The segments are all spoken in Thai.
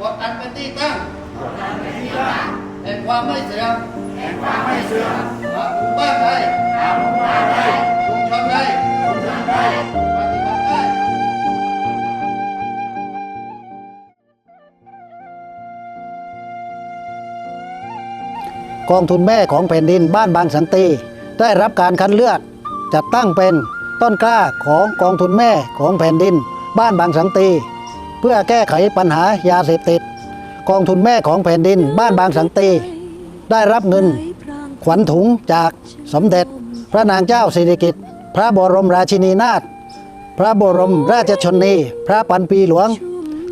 กฎอันเป็นที่ตั้งแห่งความไม่เสื่อมหากหมู่บ้านใดชุมชนใดปฏิบัติได้กองทุนแม่ของแผ่นดินบ้านบางสันติ ได้รับการคัดเลือกจัดตั้งเป็นต้นกล้าของกองทุนแม่ของแผ่นดิน บ้านบางสันติ เพื่อแก้ไขปัญหายาเสพติด กองทุนแม่ของแผ่นดินบ้านบางสันติได้รับเงิน ขวัญถุงจากสมเด็จ พระนางเจ้าสิริกิติ์พระบรมราชินีนาถพระบรมราชชนนีพระปันปีหลวง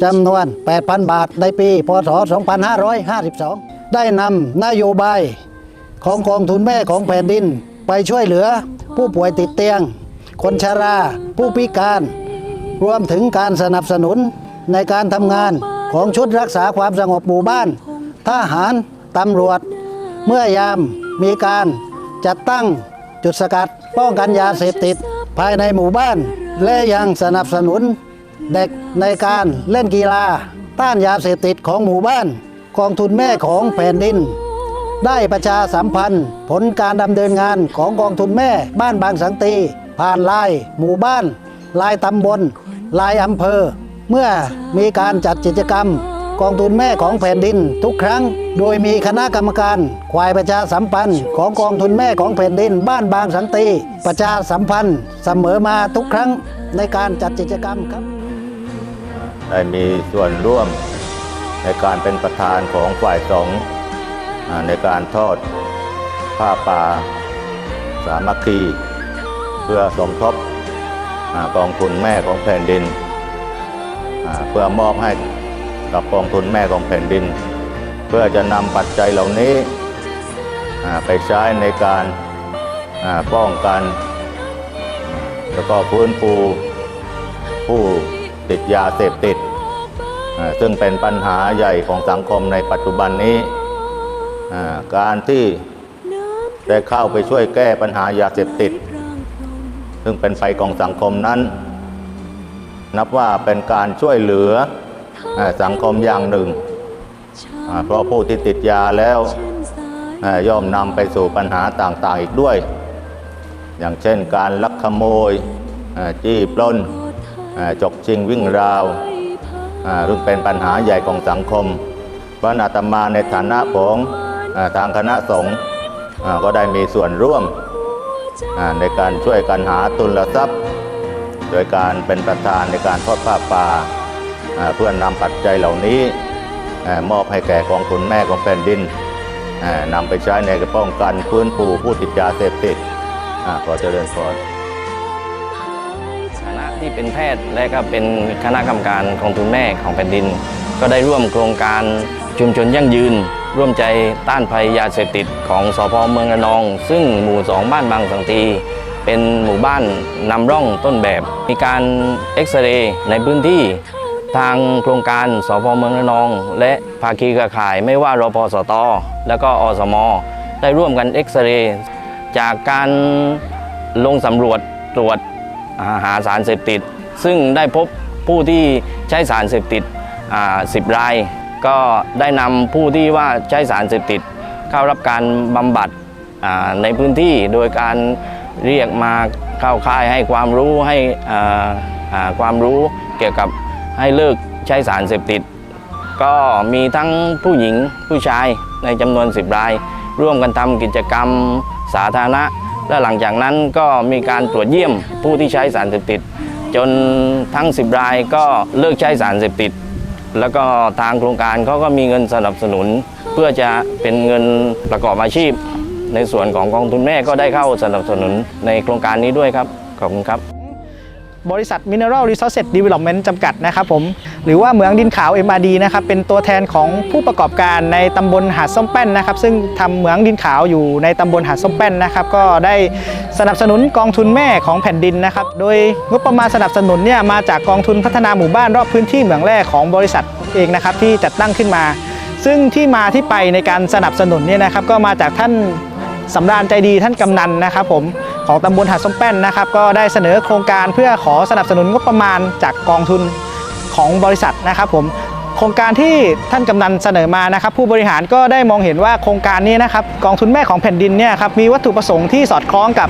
จำนวน 8,000 บาทในปี พศ 2552 ได้นำนโยบายของกองทุนแม่ของแผ่นดินไปช่วยเหลือผู้ป่วยติดเตียง คนชรา ผู้พิการ รวมถึงการสนับสนุน ในการทำงานของชุดรักษาความสงบหมู่บ้าน ทหารตำรวจ เมื่อยามมีการจัดตั้งจุดสกัดป้องกันยาเสพติดภายในหมู่บ้าน และยังสนับสนุนเด็กในการเล่นกีฬาต้านยาเสพติดของหมู่บ้านกองทุนแม่ของแผ่นดิน ได้ประชาสัมพันธ์ ผลการดำเนินงานของกองทุนแม่บ้านบางสันติผ่านลายหมู่บ้าน ลายตำบล ลายอำเภอ เมื่อมีการจัดกิจกรรม กองทุนแม่ของแผ่นดินทุกครั้ง โดยมีคณะกรรมการควายประชาสัมพันธ์ ของกองทุนแม่ของแผ่นดิน บ้านบางสันติประชาสัมพันธ์เสมอมาทุกครั้งในการจัดกิจกรรมครับ ได้มีส่วนร่วมในการเป็นประธานของฝ่ายสอ่าในการทอดผ้าป่าสามัคคี เพื่อสมทบกองทุนแม่ของแผ่นดิน เพื่อมอบให้กับกองทุนแม่ของแผ่นดิน เพื่อจะนำปัจจัยเหล่านี้ไปใช้ในการป้องกัน แล้วก็ฟื้นฟูผู้ติดยาเสพติด ซึ่งเป็นปัญหาใหญ่ของสังคมในปัจจุบันนี้ การที่ได้เข้าไปช่วยแก้ปัญหายาเสพติด ซึ่งเป็นไฟของสังคมนั้น นับว่าเป็นการช่วยเหลืออ่าสังคมอย่างหนึ่งอ่าเพราะผู้ที่ติดยาแล้วอ่าย่อมนำไปสู่ปัญหาต่างๆอีกด้วย อย่างเช่นการลักขโมยอ่าจี้ปล้นอ่าจกชิงวิ่งราวอ่าซึ่งเป็นปัญหาใหญ่ของสังคมพระอาตมาในฐานะของอาทางคณะสงฆ์อ่าก็ได้มีส่วนร่วมอ่าในการช่วยกันหาทุนทรัพย์ โดยการเป็นประธานในการทอดผ้าป่าเพื่อนำปัจจัยเหล่านี้มอบให้แก่กองทุนแม่ของแผ่นดินนำไปใช้ในการป้องกันฟื้นฟูผู้ติดยาเสพติดอขอเจริญพรฐานะที่เป็นแพทย์และก็เป็นคณะกรรมการของทุนแม่ของแผ่นดิน ก็ได้ร่วมโครงการชุมชนยั่งยืน ร่วมใจต้านภัยยาเสพติดของสพเมืองระนอง ซึ่งหมู่สองบ้านบางสังตี เป็นหมู่บ้านนำร่องต้นแบบ มีการเอ็กซเรย์ในพื้นที่ทางโครงการสพเมืองระนอง และภาคีเครือข่ายไม่ว่ารพสต และก็อสม ได้ร่วมกันเอ็กซเรย์จากการลงสำรวจตรวจหาสารเสพติด ซึ่งได้พบผู้ที่ใช้สารเสพติดอ่า10ราย ก็ได้นำผู้ที่ว่าใช้สารเสพติด เข้ารับการบำบัดในพื้นที่โดยการ เรียกมาเข้าค่ายให้ความรู้ให้ความรู้เกี่ยวกับให้เลิกใช้สารเสพติด ก็มีทั้งผู้หญิงผู้ชายในจำนวน 10 ราย ร่วมกันทำกิจกรรมสาธารณะ และหลังจากนั้นก็มีการตรวจเยี่ยมผู้ที่ใช้สารเสพติด จนทั้ง 10 รายก็เลิกใช้สารเสพติด แล้วก็ทางโครงการเขาก็มีเงินสนับสนุน เพื่อจะเป็นเงินประกอบอาชีพ ในส่วนของกองทุนแม่ก็ได้เข้าสนับสนุนในโครงการนี้ด้วยครับ ขอบคุณครับ บริษัท Mineral Resources Development จำกัดนะครับผม หรือว่าเหมืองดินขาว MRD นะครับเป็นตัวแทนของผู้ประกอบการในตำบลหาดส้มแป้นนะครับ ซึ่งทำเหมืองดินขาวอยู่ในตำบลหาดส้มแป้นนะครับ ก็ได้สนับสนุนกองทุนแม่ของแผ่นดินนะครับ โดยงบประมาณสนับสนุนเนี่ยมาจากกองทุนพัฒนาหมู่บ้านรอบพื้นที่เหมืองแร่ของบริษัทเองนะครับที่จัดตั้งขึ้นมาซึ่งที่มาที่ไปในการสนับสนุนเนี่ยนะครับก็มาจากท่าน สำราญใจดีท่านกำนันนะครับผมของตำบลหาดส้มแป้นนะครับ ก็ได้เสนอโครงการเพื่อขอสนับสนุนงบประมาณจากกองทุนขของบริษัทนะครับผมโครงการที่ท่านกำนันเสนอมานะครับ ผู้บริหารก็ได้มองเห็นว่าโครงการนี้นะครับกองทุนแม่ของแผ่นดินเนี่ยครับมีวัตถุประสงค์ที่สอดคล้องกับ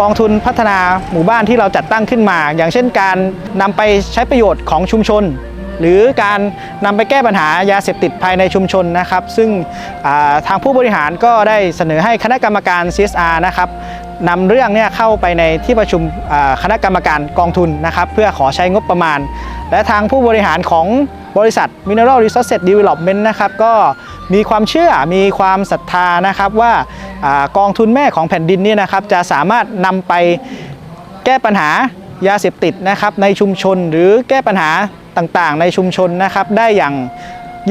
กองทุนพัฒนาหมู่บ้านที่เราจัดตั้งขึ้นมา อย่างเช่นการนำไปใช้ประโยชน์ของชุมชน หรือการนำไปแก้ปัญหายาเสพติดภายในชุมชนนะครับ ซึ่งทางผู้บริหารก็ได้เสนอให้คณะกรรมการ CSR นะครับนำเรื่องเนี่ยเข้าไปในที่ประชุมคณะกรรมการกองทุนนะครับ เพื่อขอใช้งบประมาณ และทางผู้บริหารของบริษัท Mineral Resources Development นะครับก็มีความเชื่อมีความศรัทธานะครับว่าอากองทุนแม่ของแผ่นดินเนี่ยนะครับจะสามารถนำไปแก้ปัญหายาเสพติดนะครับในชุมชนหรือแก้ปัญหาต่างๆ ในชุมชนนะครับ ได้อย่าง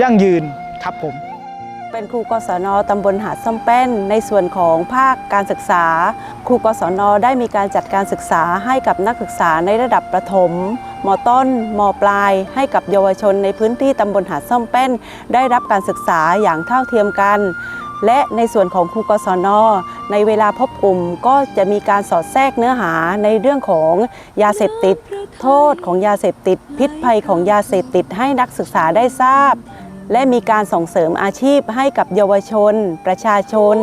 ยั่งยืนครับผม เป็นครูกศนตำบลหาดส้มแป้น ในส่วนของภาคการศึกษา ครูกศนได้มีการจัดการศึกษาให้กับนักศึกษาในระดับประถมมต้นมปลาย ให้กับเยาวชนในพื้นที่ตำบลหาดส้มแป้น ได้รับการศึกษาอย่างเท่าเทียมกัน และในส่วนของครูกศนในเวลาพบกลุ่มก็จะมีการสอดแทรกเนื้อหาในเรื่องของยาเสพติด โทษของยาเสพติด พิษภัยของยาเสพติดให้นักศึกษาได้ทราบ และมีการส่งเสริมอาชีพให้กับเยาวชน ประชาชน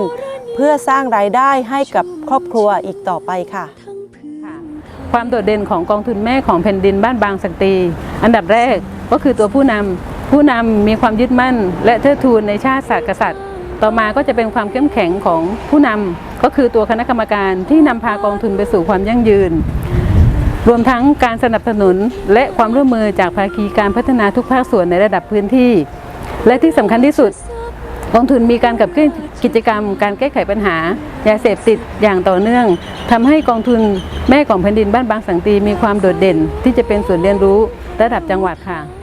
เพื่อสร้างรายได้ให้กับครอบครัวอีกต่อไปค่ะ ความโดดเด่นของกองทุนแม่ของแผ่นดินบ้านบางสักตีอันดับแรกก็คือตัวผู้นำผู้นำมีความยึดมั่น และเทิดทูนในชาติศาสตร์กษัตริย์ ต่อมาก็จะเป็นความเข้มแข็งของผู้นำก็คือตัวคณะกรรมการที่นำพากองทุนไปสู่ความยั่งยืน รวมทั้งการสนับสนุนและความร่วมมือจากภาคีการพัฒนาทุกภาคส่วนในระดับพื้นที่ และที่สำคัญที่สุดกองทุนมีการกับเคลื่อนกิจกรรม การแก้ไขปัญหายาเสพติดอย่างต่อเนื่องทำให้กองทุนแม่ของแผ่นดินบ้านบางสังตีมีความโดดเด่น ที่จะเป็นศูนเรียนรู้ระดับจังหวัดค่ะ